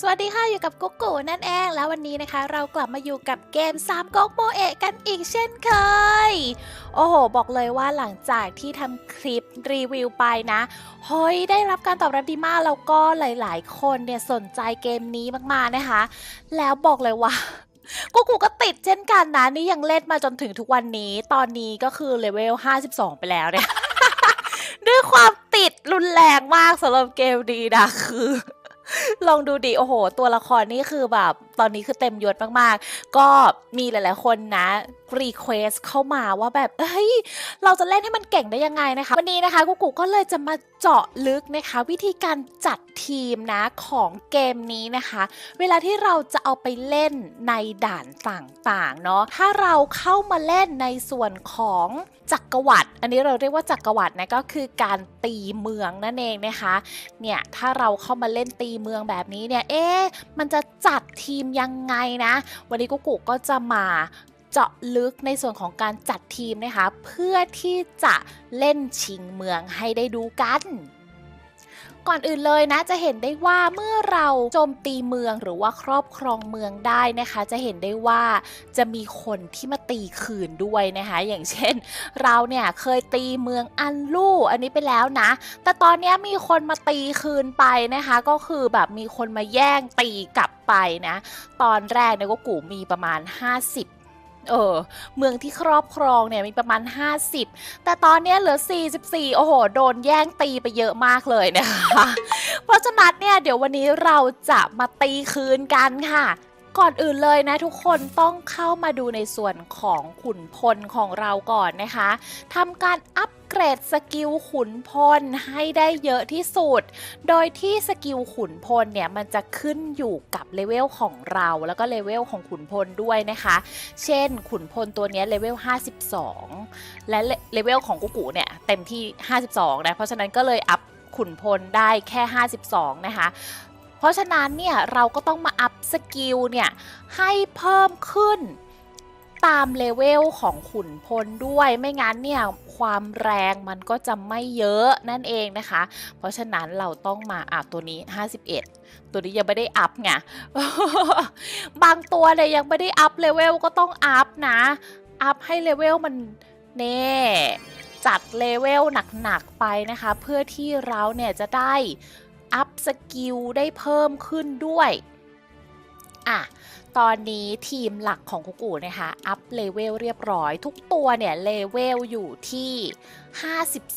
สวัสดีค่ะอยู่กับกุ๊กกูนั่นเองแล้ววันนี้นะคะ เรากลับมาอยู่กับเกม3ก๊กโมเอะกันอีกเช่นเคย โอ้โห บอกเลยว่าหลังจากที่ทำคลิปรีวิวไปนะเฮ้ยได้รับการตอบรับดีมากแล้วก็หลาย ๆ คนเนี่ยสนใจเกมนี้มากๆนะคะ แล้วบอกเลยว่ากูกูก็ติดเช่นกันนะนี่ยังเล่นมาจนถึงทุกวันนี้ ตอนนี้ก็คือเลเวล 52 ไปแล้วเนี่ยด้วยความติดรุนแรงมากสำหรับเกมดีนะคือ ลองดูดิโอ้โห ตัวละครนี่คือแบบตอนนี้คือเต็มยศมากๆ ก็มีหลายๆคนนะรีเควสเข้ามาว่าแบบเฮ้ย เราจะเล่นให้มันเก่งได้ยังไงนะคะ วันนี้นะคะกูกูก็เลยจะมาเจาะลึกนะคะ วิธีการจัดทีมนะของเกมนี้นะคะ เวลาที่เราจะเอาไปเล่นในด่านต่างๆเนาะถ้าเราเข้ามาเล่นในส่วนของจักรวรรดิอันนี้เราเรียกว่าจักรวรรดินะก็คือการตีเมืองนั่นเองนะคะเนี่ยถ้าเราเข้ามาเล่นตีเมืองแบบนี้เนี่ยเอ๊ะมันจะจัดทีมยังไงนะ วันนี้กุ๊กกุ๊กก็จะมาเจาะลึกในส่วนของการจัดทีมนะคะ เพื่อที่จะเล่นชิงเมืองให้ได้ดูกัน ก่อนอื่นเลยนะจะเห็นได้ว่าเมื่อเราโจมตีเมืองหรือว่าครอบครองเมืองได้นะคะ จะเห็นได้ว่าจะมีคนที่มาตีคืนด้วยนะคะ อย่างเช่น เราเนี่ยเคยตีเมืองอันลู่อันนี้ไปแล้วนะ แต่ตอนนี้มีคนมาตีคืนไปนะคะ ก็คือแบบมีคนมาแย่งตีกลับไปนะ ตอนแรกเนี่ยก็กูมีประมาณ 50 เออเมืองที่ครอบครองเนี่ยมีประมาณ 50 แต่ตอนนี้เหลือ 44 โอ้โห โดนแย่งตีไปเยอะมากเลยนะคะ เพราะฉะนั้นเนี่ยเดี๋ยววันนี้เราจะมาตีคืนกันค่ะก่อนอื่นเลยนะทุกคนต้องเข้ามาดูในส่วนของขุนพลของเราก่อนนะคะทำการอัป เกรดสกิลขุนพลให้ได้เยอะที่สุด โดยที่สกิลขุนพลเนี่ยมันจะขึ้นอยู่กับเลเวลของเราแล้วก็เลเวลของขุนพลด้วยนะคะ เช่น ขุนพลตัวนี้เลเวล 52 และเลเวลของกุกูเนี่ยเต็มที่ 52 นะ เพราะฉะนั้นก็เลยอัพขุนพลได้แค่ 52 นะคะเพราะฉะนั้นเนี่ยเราก็ต้องมาอัพสกิลเนี่ยให้เพิ่มขึ้นตามเลเวลของขุนพลด้วยไม่งั้นเนี่ย ความแรงมันก็จะไม่เยอะนั่นเองนะคะ เพราะฉะนั้นเราต้องมาอะตัวนี้ 51 ตัวนี้ยังไม่ได้อัพไงบางตัวเนี่ยยังไม่ได้อัพเลเวลก็ต้องอัพนะ อัพให้เลเวลมันเน่จัดเลเวลหนักๆไปนะคะ เพื่อที่เราเนี่ยจะได้อัพสกิลได้เพิ่มขึ้นด้วย อะ ตอนนี้ทีมหลักของคุกูนะคะอัพเลเวลเรียบร้อย ทุกตัวเนี่ยเลเวลอยู่ที่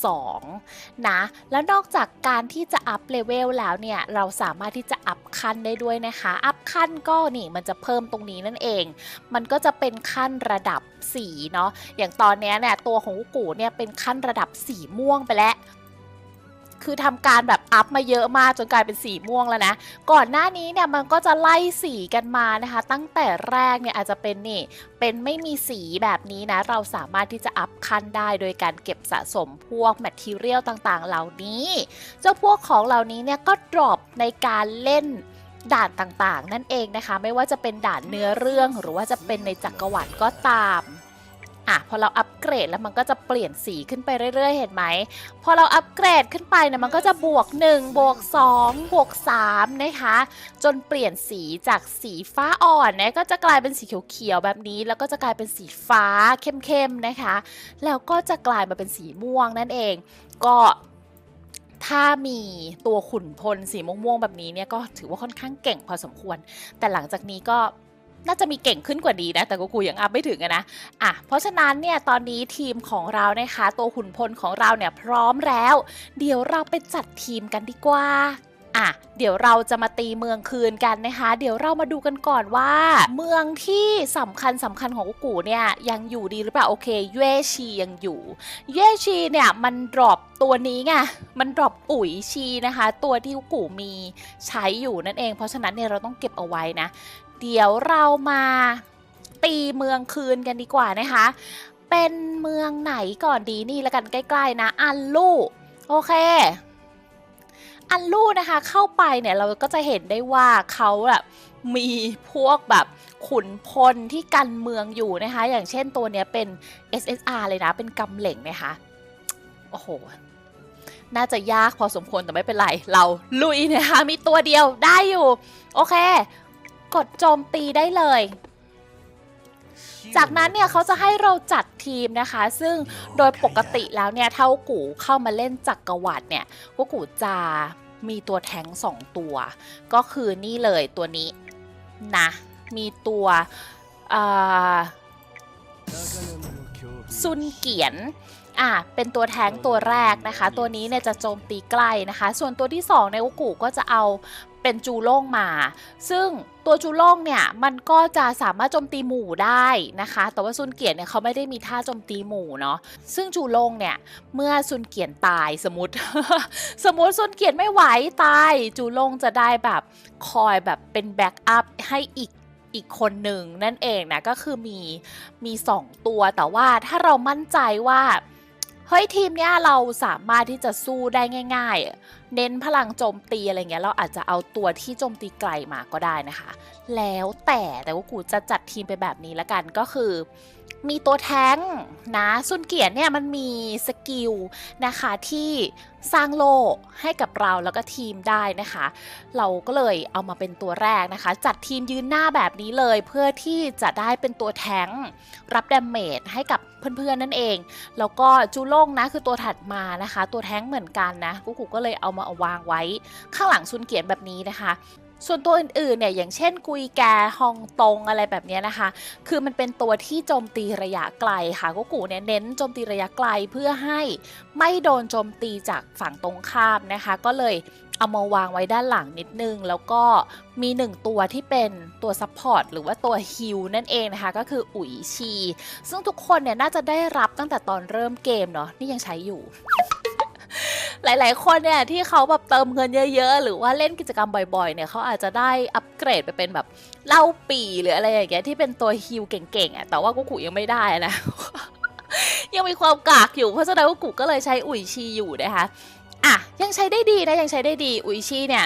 52 นะ แล้วนอกจากการที่จะอัพเลเวลแล้วเนี่ย เราสามารถที่จะอัพขั้นได้ด้วยนะคะ อัพขั้นก็นี่มันจะเพิ่มตรงนี้นั่นเอง มันก็จะเป็นขั้นระดับสีเนาะอย่างตอนนี้เนี่ยตัวของกุกูเนี่ยเป็นขั้นระดับสีม่วงไปแล้ว คือทำการแบบอัพมาเยอะมากจนกลายเป็นสีม่วงแล้วนะ ก่อนหน้านี้เนี่ยมันก็จะไล่สีกันมานะคะ ตั้งแต่แรกเนี่ยอาจจะเป็นนี่เป็นไม่มีสีแบบนี้นะ เราสามารถที่จะอัพขั้นได้โดยการเก็บสะสมพวกแมทเทียลต่างๆ เหล่านี้ เจ้าพวกของเหล่านี้เนี่ยก็ดรอปในการเล่นด่านต่างๆ นั่นเองนะคะ ไม่ว่าจะเป็นด่านเนื้อเรื่องหรือว่าจะเป็นในจักรวรรดิก็ตาม อะพอเราอัปเกรดแล้วมันก็จะเปลี่ยนสีขึ้นไปเรื่อยๆ เห็นไหม พอเราอัปเกรดขึ้นไปเนี่ยมันก็จะบวก 1 บวก 2 บวก 3 นะคะ จนเปลี่ยนสีจากสีฟ้าอ่อนเนี่ยก็จะกลายเป็นสีเขียวๆแบบนี้ แล้วก็จะกลายเป็นสีฟ้าเข้มๆนะคะ แล้วก็จะกลายมาเป็นสีม่วงนั่นเอง ก็ถ้ามีตัวขุนพลสีม่วงๆแบบนี้เนี่ยก็ถือว่าค่อนข้างเก่งพอสมควร แต่หลังจากนี้ก็ น่าจะมีเก่งขึ้นกว่านี้นะ แต่กูกูยังอัพไม่ถึงอะนะอะเพราะฉะนั้นเนี่ยตอนนี้ทีมของเรานะคะ ตัวขุนพลของเราเนี่ยพร้อมแล้ว เดี๋ยวเราไปจัดทีมกันดีกว่าอะเดี๋ยวเราจะมาตีเมืองคืนกันนะคะ เดี๋ยวเรามาดูกันก่อนว่า เมืองที่สำคัญสำคัญของกุกูเนี่ยยังอยู่ดีหรือเปล่าโอเคเย่ชียังอยู่เย่ชีเนี่ยมันดรอปตัวนี้ไงมันดรอปปุ๋ยชีนะคะ ตัวที่กุกูมีใช้อยู่นั่นเอง เพราะฉะนั้นเนี่ยเราต้องเก็บเอาไว้นะ เดี๋ยวเรามาตีเมืองคืนกันดีกว่านะคะ เป็นเมืองไหนก่อนดีนี่ละกันใกล้ๆนะ อันลู่โอเค อันลู่นะคะเข้าไปเนี่ยเราก็จะเห็นได้ว่าเขาแบบมีพวกแบบขุนพลที่กันเมืองอยู่นะคะ อย่างเช่นตัวเนี้ยเป็น SSR เลยนะ เป็นกำเหล่งนะคะ โอ้โห น่าจะยากพอสมควรแต่ไม่เป็นไร เราลุยนะคะ มีตัวเดียวได้อยู่ โอเค กดโจมตีได้เลย จากนั้นเนี่ยเขาจะให้เราจัดทีมนะคะ ซึ่งโดยปกติแล้วเนี่ยเท่ากูเข้ามาเล่นจักกรวรรดิเนี่ยพวกกูจะมีตัวแทงสองตัว ก็คือนี่เลยตัวนี้นะมีตัวซุนเกียนอะเป็นตัวแท้งตัวแรกนะคะ ตัวนี้เนี่ยจะโจมตีใกล้นะคะ ส่วนตัวที่2ในอุกุก็จะเอา เป็นจูโล่งมา ซึ่งตัวจูโล่งเนี่ยมันก็จะสามารถโจมตีหมู่ได้นะคะ แต่ว่าซุนเกียนเนี่ยเขาไม่ได้มีท่าโจมตีหมู่เนาะ ซึ่งจูโล่งเนี่ยเมื่อซุนเกียนตายสมมติ สมมติซุนเกียนไม่ไหวตายจูโล่งจะได้แบบคอยแบบเป็นแบ็กอัพให้อีกอีกคนหนึ่งนั่นเองนะก็คือมีมี 2 ตัวแต่ว่าถ้าเรามั่นใจว่าเฮ้ยทีมเนี้ยเราสามารถที่จะสู้ได้ง่ายๆ เน้นพลังโจมตีอะไรเงี้ยเราอาจจะเอาตัวที่โจมตีไกลมาก็ได้นะคะ แล้วแต่แต่ว่ากูจะจัดทีมไปแบบนี้ละกันก็คือ มีตัวแท้งนะซุนเกียรติเนี่ยมันมีสกิลนะคะที่สร้างโลกให้กับเราแล้วก็ทีมได้นะคะ เราก็เลยเอามาเป็นตัวแรกนะคะ จัดทีมยืนหน้าแบบนี้เลยเพื่อที่จะได้เป็นตัวแท้งรับดาเมจให้กับเพื่อนๆนั่นเอง แล้วก็จูโล่งนะคือตัวถัดมานะคะ ตัวแท้งเหมือนกันนะกูกูก็เลยเอามาเอาวางไว้ข้างหลังซุนเกียนแบบนี้นะคะ ส่วนตัวอื่นๆเนี่ยอย่างเช่นกุยแกฮองตงอะไรแบบนี้นะคะ คือมันเป็นตัวที่โจมตีระยะไกลค่ะกูกูเนี่ยเน้นโจมตีระยะไกลเพื่อให้ไม่โดนโจมตีจากฝั่งตรงข้ามนะคะ ก็เลยเอามาวางไว้ด้านหลังนิดนึง แล้วก็มีหนึ่งตัวที่เป็นตัวซัพพอร์ตหรือว่าตัวฮิลนั่นเองนะคะ ก็คืออุ๋ยชี ซึ่งทุกคนเนี่ยน่าจะได้รับตั้งแต่ตอนเริ่มเกมเนาะนี่ยังใช้อยู่ หลาย ๆ คนเนี่ยที่เขาแบบเติมเงินเยอะ ๆ หรือว่าเล่นกิจกรรมบ่อย ๆ เนี่ยเขาอาจจะได้อัปเกรดไปเป็นแบบเล่าปีหรืออะไรอย่างเงี้ยที่เป็นตัวฮิลเก่ง ๆอะแต่ว่ากุกุยังไม่ได้นะ ยังมีความกากอยู่เพราะฉะนั้นกุกุก็เลยใช้อุ๋ยชีอยู่นะคะอะยังใช้ได้ดีนะยังใช้ได้ดีอุ๋ยชีเนี่ย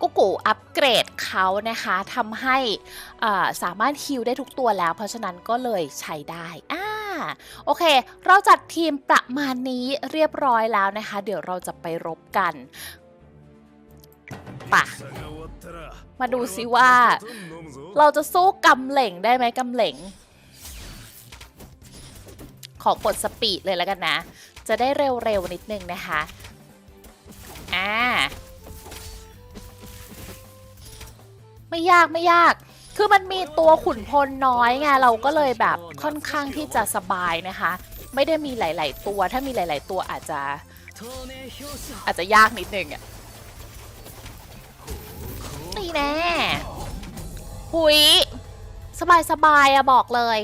กุกุอัปเกรดเขานะคะทำให้สามารถฮิลได้ทุกตัวแล้ว เพราะฉะนั้นก็เลยใช้ได้อ่าโอเค เราจัดทีมประมาณนี้เรียบร้อยแล้วนะคะ เดี๋ยวเราจะไปรบกันปะมาดูซิว่า เราจะสู้กำเหล่งได้ไหมกำเหล่ง ขอกดสปีดเลยแล้วกันนะ จะได้เร็วๆนิดนึงนะคะ อ่า ไม่ยากไม่ยาก คือมันมีตัวขุนพลน้อยไงเราก็เลยแบบค่อนข้างที่จะสบายนะคะ ไม่ได้มีหลาย ๆ ตัว ถ้ามีหลาย ๆ ตัวอาจจะ อาจจะยากนิดนึงอะนี่แน่หุยสบายสบายอะบอกเลย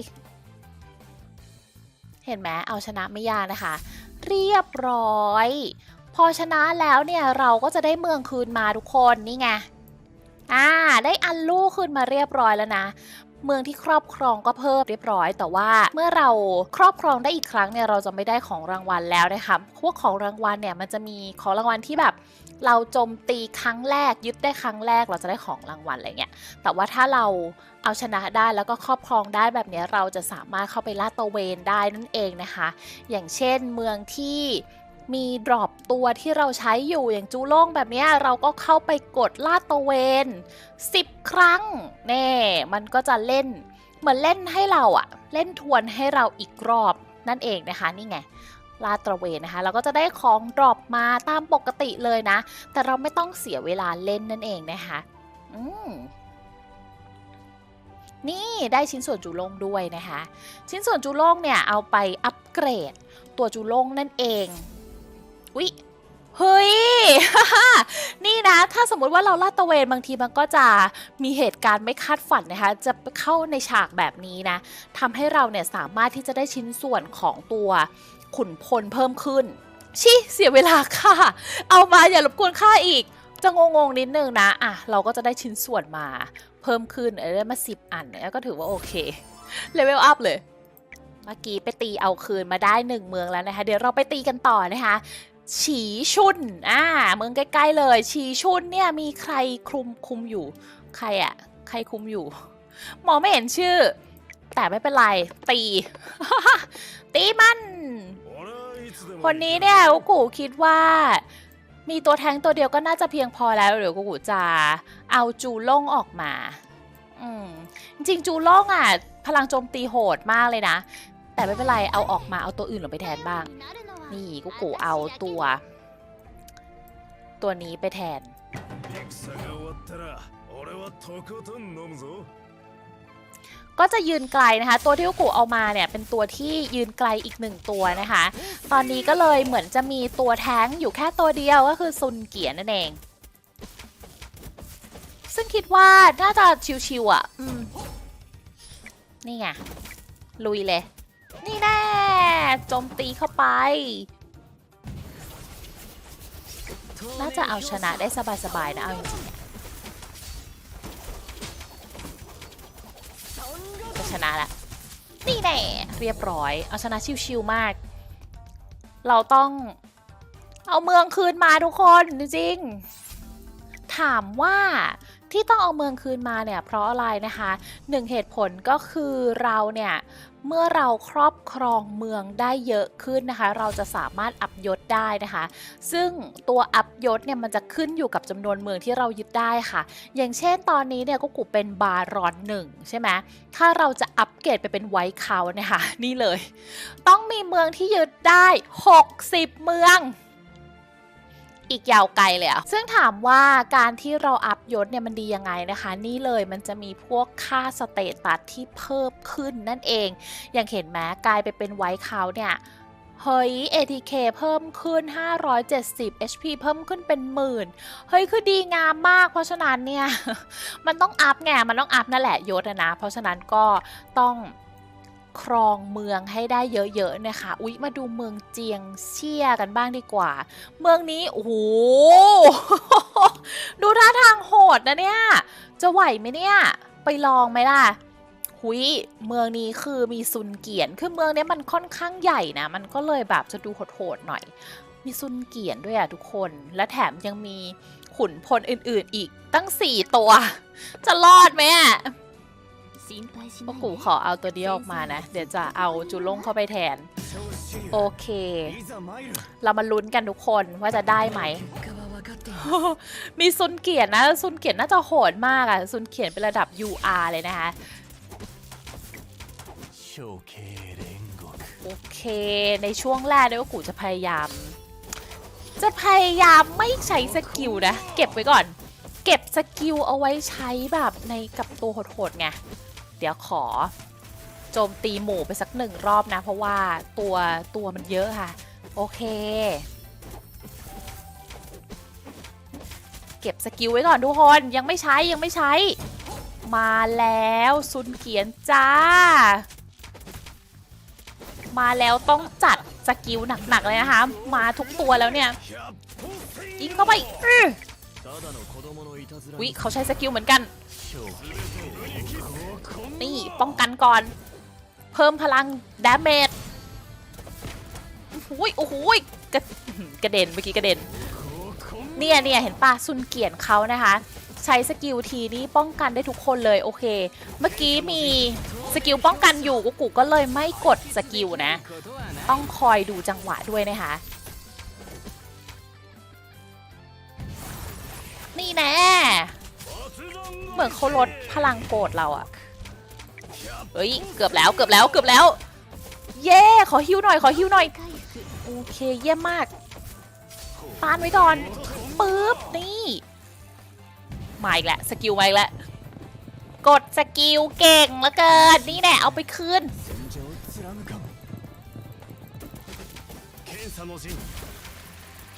เห็นไหมเอาชนะไม่ยากนะคะ เรียบร้อย พอชนะแล้วเนี่ยเราก็จะได้เมืองคืนมาทุกคนนี่ไง อ่า ได้อันลูกคืนมาเรียบร้อยแล้วนะ เมืองที่ครอบครองก็เพิ่มเรียบร้อย แต่ว่าเมื่อเราครอบครองได้อีกครั้งเนี่ยเราจะไม่ได้ของรางวัลแล้วนะคะพวกของรางวัลเนี่ยมันจะมีของรางวัลที่แบบ เราโจมตีครั้งแรกยึดได้ครั้งแรกเราจะได้ของรางวัลอะไรเงี้ย แต่ว่าถ้าเราเอาชนะได้แล้วก็ครอบครองได้แบบนี้เราจะสามารถเข้าไปลาดตระเวนได้นั่นเองนะคะ อย่างเช่นเมืองที่ มีดรอปตัวที่เราใช้อยู่อย่างจูโล่งแบบนี้เราก็เข้าไปกดลาดตะเวน 10 ครั้งแน่มันก็จะเล่น เหมือนเล่นให้เราอะเล่นทวนให้เราอีกรอบนั่นเองนะคะนี่ไงลาดตระเวนนะคะเราก็จะได้ของดรอปมาตามปกติเลยนะ แต่เราไม่ต้องเสียเวลาเล่นนั่นเองนะคะอืมนี่ได้ชิ้นส่วนจูโล่งด้วยนะคะ ชิ้นส่วนจูโล่งเนี่ยเอาไปอัปเกรดตัวจูโล่งนั่นเอง อุ๊ยเฮ้ย นี่นะ ถ้าสมมติว่าเราลาดตะเวนบางทีมันก็จะมีเหตุการณ์ไม่คาดฝันนะคะ จะเข้าในฉากแบบนี้นะทำให้เราเนี่ยสามารถที่จะได้ชิ้นส่วนของตัวขุนพลเพิ่มขึ้น ชิเสียเวลาค่ะ เอามาอย่ารบกวนค่าอีก จะงงๆนิดนึงนะ อะ เราก็จะได้ชิ้นส่วนมาเพิ่มขึ้นเออได้มาสิบอันเนี่ยก็ถือว่าโอเค เลเวลอัพเลย เมื่อกี้ไปตีเอาคืนมาได้หนึ่งเมืองแล้วนะคะ เดี๋ยวเราไปตีกันต่อนะคะ ฉีชุนอ่าเมืองใกล้ๆเลย ฉีชุนเนี่ยมีใครคุมคุมอยู่ ใครอะใครคุมอยู่ มองไม่เห็นชื่อ แต่ไม่เป็นไร ตี ตีมัน คนนี้เนี่ยกูกูคิดว่า มีตัวแทงตัวเดียวก็น่าจะเพียงพอแล้ว เดี๋ยวกูกูจะเอาจูล่งออกมา อืมจริงจูล่งอะ พลังโจมตีโหดมากเลยนะ แต่ไม่เป็นไร เอาออกมาเอาตัวอื่นลงไปแทนบ้าง นี่กุกูเอาตัว ตัวนี้ไปแทน ก็จะยืนไกลนะคะ ตัวที่กุกูเอามาเนี่ย เป็นตัวที่ยืนไกลอีกหนึ่งตัวนะคะ ตอนนี้ก็เลยเหมือนจะมีตัวแท้งอยู่แค่ตัวเดียวก็คือซุนเกียนั่นเอง ซึ่งคิดว่าน่าจะชิวๆอะนี่ไงลุยเลย นี่แน่โจมตีเข้าไป น่าจะเอาชนะได้สบายๆนะเอาจริงจะชนะละนี่แน่เรียบร้อย เอาชนะชิวๆมาก เราต้องเอาเมืองคืนมาทุกคนจริงๆถามว่า ที่ต้องเอาเมืองคืนมาเนี่ยเพราะอะไรนะคะหนึ่งเหตุผลก็คือเราเนี่ยเมื่อเราครอบครองเมืองได้เยอะขึ้นนะคะ เราจะสามารถอัพยศได้นะคะ ซึ่งตัวอัพยศเนี่ยมันจะขึ้นอยู่กับจำนวนเมืองที่เรายึดได้ค่ะ อย่างเช่นตอนนี้เนี่ยก็กูเป็นบารอนหนึ่งใช่ไหมถ้าเราจะอัปเกรดไปเป็นไวท์เคาเนี่ยค่ะนี่เลย ต้องมีเมืองที่ยึดได้ 60 เมือง อีกยาวไกลเลยอะซึ่งถามว่าการที่เราอัพยศเนี่ยมันดียังไงนะคะ นี่เลยมันจะมีพวกค่าสเตตัสที่เพิ่มขึ้นนั่นเอง อย่างเห็นไหมกลายไปเป็นไวท์คาวเนี่ยเฮ้ย ATK เพิ่มขึ้น 570 HP เพิ่มขึ้นเป็นหมื่น เฮ้ย คือดีงามมาก เพราะฉะนั้นเนี่ย มันต้องอัพไง มันต้องอัพนั่นแหละยศนะ เพราะฉะนั้นก็ต้อง ครองเมืองให้ได้เยอะๆนะคะอุ๊ยมาดูเมืองเจียงเชี่ยกันบ้างดีกว่า เมืองนี้โอ้โหดูท่าทางโหดนะเนี่ย จะไหวไหมเนี่ย ไปลองไหมล่ะหุยเมืองนี้คือมีซุนเกียน คือเมืองนี้มันค่อนข้างใหญ่นะ มันก็เลยแบบจะดูโหดๆหน่อย มีซุนเกียนด้วยอะทุกคน และแถมยังมีขุนพลอื่นๆอีกตั้งสี่ตัว จะรอดไหมอะ พวกกูขอเอาตัวเดียวออกมานะ เดี๋ยวจะเอาจุลงเข้าไปแทน โอเค เรามาลุ้นกันทุกคนว่าจะได้ไหม มีซุนเกียรนะซุนเกียรน่าจะโหดมากอะซุนเกียรเป็นระดับ UR เลยนะคะโอเค ในช่วงแรกเนี่ยวกูจะพยายาม จะพยายามไม่ใช้สกิลนะ เก็บไว้ก่อน เก็บสกิลเอาไว้ใช้แบบในกับตัวโหดๆไง เดี๋ยวขอโจมตีหมู่ไปสักหนึ่งรอบนะ เพราะว่าตัวตัวมันเยอะค่ะ โอเค เก็บสกิลไว้ก่อนทุกคนยังไม่ใช้ยังไม่ใช้ มาแล้วซุนเขียนจ้า มาแล้วต้องจัดสกิลหนักๆเลยนะคะ มาทุกตัวแล้วเนี่ยยิงเข้าไปวิเขาใช้สกิลเหมือนกัน นี่ป้องกันก่อน เพิ่มพลังดาเมจโอ้ยโอ้โหกระกระเด็นเมื่อกี้กระเด็น เนี่ยเนี่ยเห็นป่ะซุนเกียนเขานะคะ ใช้สกิลทีนี้ป้องกันได้ทุกคนเลยโอเค เมื่อกี้มีสกิลป้องกันอยู่กูกูก็เลยไม่กดสกิลนะ ต้องคอยดูจังหวะด้วยนะคะนี่แน่ เหมือนเขาลดพลังโกรธเราอะเฮ้ย เกือบแล้วเกือบแล้วเกือบแล้ว เย่ขอฮิวหน่อยขอฮิวหน่อย โอเคเยี่ยมมากปานไว้ก่อนปึ๊บนี่มาอีกแล้วสกิลมาอีกแล้วกดสกิลเก่งแล้วเกินนี่แหละเอาไปคืน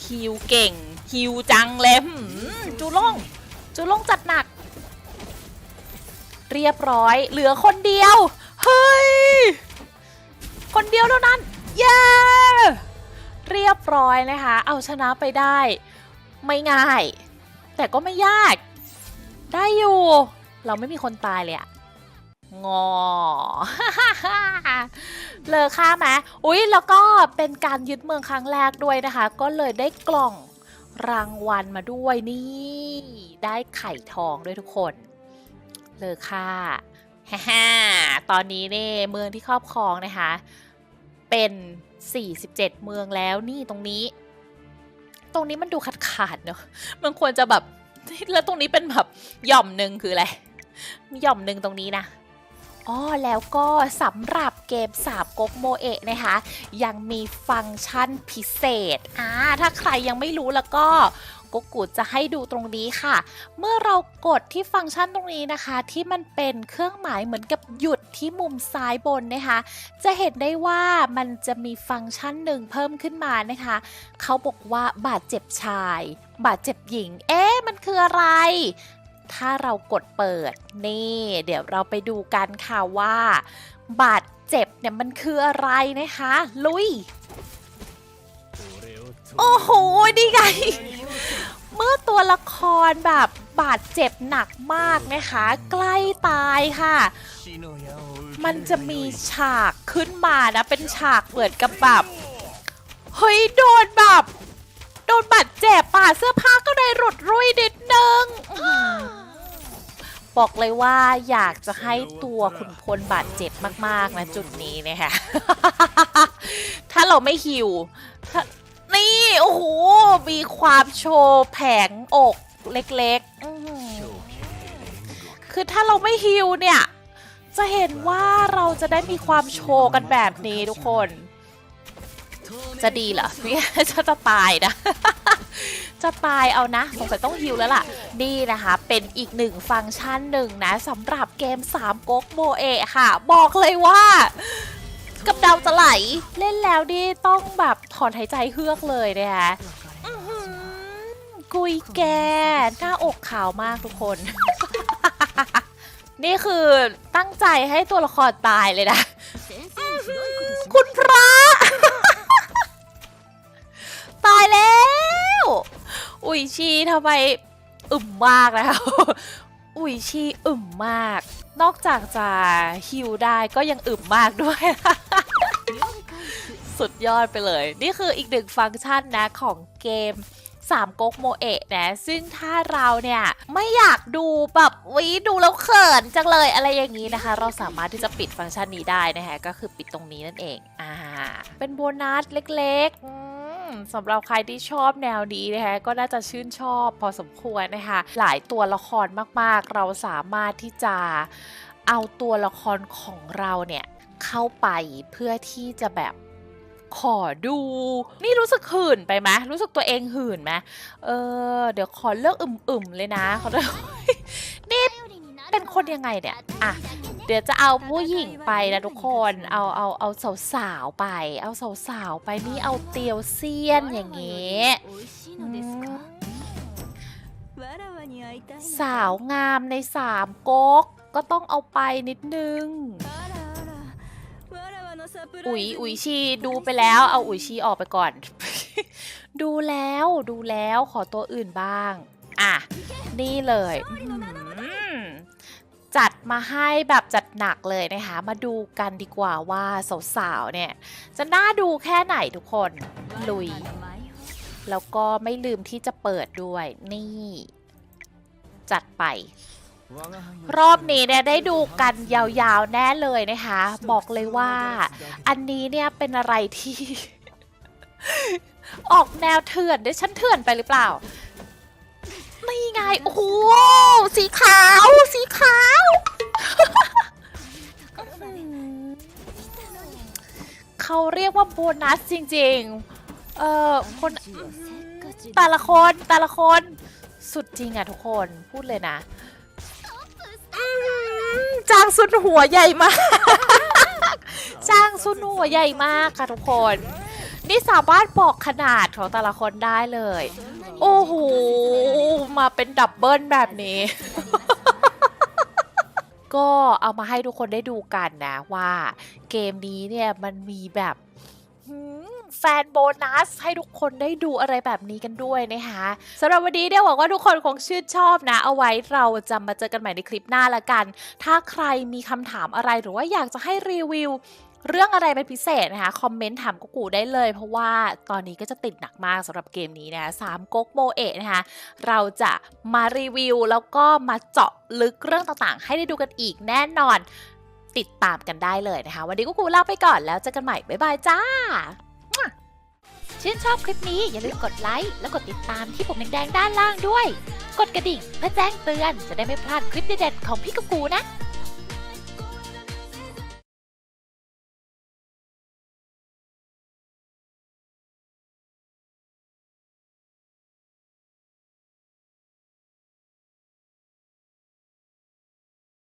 ฮิวเก่งฮิวจังเล็มจูล่งจูล่งจัดหนัก เรียบร้อย เหลือคนเดียว เฮ้ย คนเดียวเท่านั้น เย้ เรียบร้อยนะคะ เอาชนะไปได้ ไม่ง่าย แต่ก็ไม่ยาก ได้อยู่ เราไม่มีคนตายเลยอะงอเลอค่าไหมอุ๊ย แล้วก็เป็นการยึดเมืองครั้งแรกด้วยนะคะ ก็เลยได้กล่องรางวัลมาด้วยนี่ ได้ไข่ทองด้วยทุกคน เลอค่าฮ่าตอนนี้เนี่ยเมืองที่ครอบครองนะคะ เป็น 47 เมืองแล้วนี่ตรงนี้ ตรงนี้มันดูขาดขาดๆเนอะมันควรจะแบบแล้วตรงนี้เป็นแบบหย่อมหนึ่งคืออะไรหย่อมหนึ่งตรงนี้นะอ๋อแล้วก็สำหรับเกมสาบก๊กโมเอะนะคะ ยังมีฟังก์ชันพิเศษอ่าถ้าใครยังไม่รู้แล้วก็ กกูจะให้ดูตรงนี้ค่ะ เมื่อเรากดที่ฟังก์ชันตรงนี้นะคะ ที่มันเป็นเครื่องหมายเหมือนกับหยุดที่มุมซ้ายบนนะคะ จะเห็นได้ว่ามันจะมีฟังก์ชันหนึ่งเพิ่มขึ้นมานะคะ เขาบอกว่าบาดเจ็บชาย บาดเจ็บหญิง เอ๊ะมันคืออะไรถ้าเรากดเปิดนี่ เดี๋ยวเราไปดูกันค่ะว่า บาดเจ็บเนี่ยมันคืออะไรนะคะ ลุย โอ้โห นี่ไง เมื่อตัวละครแบบบาดเจ็บหนักมากนะคะ ใกล้ตายค่ะ มันจะมีฉากขึ้นมานะ เป็นฉากเปิดอนกับแบบ เฮ้ย โดนแบบ โดนบาดเจ็บป่ะเสื้อผ้าก็เลยหลุดรุ่ยนิดนึงบอกเลยว่าอยากจะให้ตัวคุณพลบาดเจ็บมาก ๆ นะจุดนี้นะคะ ถ้าเราไม่หิว นี่ โอ้โห มีความโชว์แผงอกเล็กๆคือถ้าเราไม่ฮิวเนี่ย จะเห็นว่าเราจะได้มีความโชว์กันแบบนี้ทุกคน จะดีเหรอเนี่ยจะจะตายนะ จะตายเอานะ สงสัยต้องฮิวแล้วล่ะ นี่นะคะ เป็นอีกหนึ่งฟังก์ชันหนึ่งนะสำหรับเกม 3ก๊กโมเอค่ะ บอกเลยว่า กับดาวจะไหล เล่นแล้วนี่ต้องแบบถอนหายใจเฮือกเลยนะคะกุยแก หน้าอกขาวมากทุกคน นี่คือตั้งใจให้ตัวละครตายเลยนะ คุณพระ ตายแล้ว อุ้ยชีทำไมอึมมากนะคะ อุยชีอึมมาก นอกจากจะฮิวได้ก็ยังอึมมากด้วย สุดยอดไปเลย นี่คืออีกหนึ่งฟังก์ชันนะของเกม3ก๊กโมเอะนะ ซึ่งถ้าเราเนี่ย ไม่อยากดูแบบวิดูแล้วเขินจังเลยอะไรอย่างนี้นะคะ เราสามารถที่จะปิดฟังก์ชันนี้ได้นะคะ ก็คือปิดตรงนี้นั่นเอง อ่า เป็นโบนัสเล็กๆ สำหรับใครที่ชอบแนวนี้นะคะก็น่าจะชื่นชอบพอสมควรนะคะหลายตัวละครมากๆ เราสามารถที่จะเอาตัวละครของเราเนี่ยเข้าไปเพื่อที่จะแบบขอดู นี่รู้สึกหื่นไปไหมรู้สึกตัวเองหื่นไหมเออ เดี๋ยวขอเลือกอึมๆเลยนะขอโทษนี่เป็นคนยังไงเนี่ยอะ เดี๋ยวจะเอาผู้หญิงไปนะทุกคน เอาเอาเอาสาวๆไป เอาสาวๆไปนี่เอาเตียวเซียนอย่างเงี้ยอืมสาวงามในสามก๊กก็ต้องเอาไปนิดนึง อุ๋ยอุ๋ยชีดูไปแล้ว เอาอุ๋ยชีออกไปก่อน ดูแล้วดูแล้วขอตัวอื่นบ้าง อะ นี่เลยอื้อหือ จัดมาให้แบบจัดหนักเลยนะคะ มาดูกันดีกว่าว่าสาวๆเนี่ย จะน่าดูแค่ไหนทุกคนลุย แล้วก็ไม่ลืมที่จะเปิดด้วย นี่ จัดไป รอบนี้เนี่ยได้ดูกันยาวๆแน่เลยนะคะ บอกเลยว่า อันนี้เนี่ยเป็นอะไรที่ ออกแนวเถื่อนด้วยฉันเถื่อนไปหรือเปล่า นี่ไง โอ้โห สีขาว สีขาว เขาเรียกว่าโบนัสจริงๆ เอ่อ คนแต่ละคนแต่ละคน สุดจริงอะทุกคน พูดเลยนะจางสุดหัวใหญ่มาก จางสุดหัวใหญ่มากค่ะทุกคน นี่สามารถบอกขนาดของแต่ละคนได้เลย โอ้โห มาเป็นดับเบิลแบบนี้ ก็เอามาให้ทุกคนได้ดูกันนะว่าเกมนี้เนี่ยมันมีแบบแฟนโบนัสให้ทุกคนได้ดูอะไรแบบนี้กันด้วยนะคะสำหรับวันนี้เนี่ยหวังว่าทุกคนคงชื่นชอบนะ เอาไว้เราจะมาเจอกันใหม่ในคลิปหน้าละกัน ถ้าใครมีคำถามอะไรหรือว่าอยากจะให้รีวิว เรื่องอะไรเป็นพิเศษนะคะ คอมเมนต์ถามกุ๊กกูได้เลย เพราะว่าตอนนี้ก็จะติดหนักมากสำหรับเกมนี้นะสามก๊กโมเอะนะคะ เราจะมารีวิวแล้วก็มาเจาะลึกเรื่องต่างๆ ให้ได้ดูกันอีกแน่นอนติดตามกันได้เลยนะคะ วันนี้กูกูลาไปก่อนแล้วเจอกันใหม่ บ๊ายบายจ้า ชื่นชอบคลิปนี้อย่าลืมกดไลค์และกดติดตามที่ปุ่มแดงๆด้านล่างด้วย กดกระดิ่งเพื่อแจ้งเตือนจะได้ไม่พลาดคลิปเด็ดๆของพี่กูกูนะ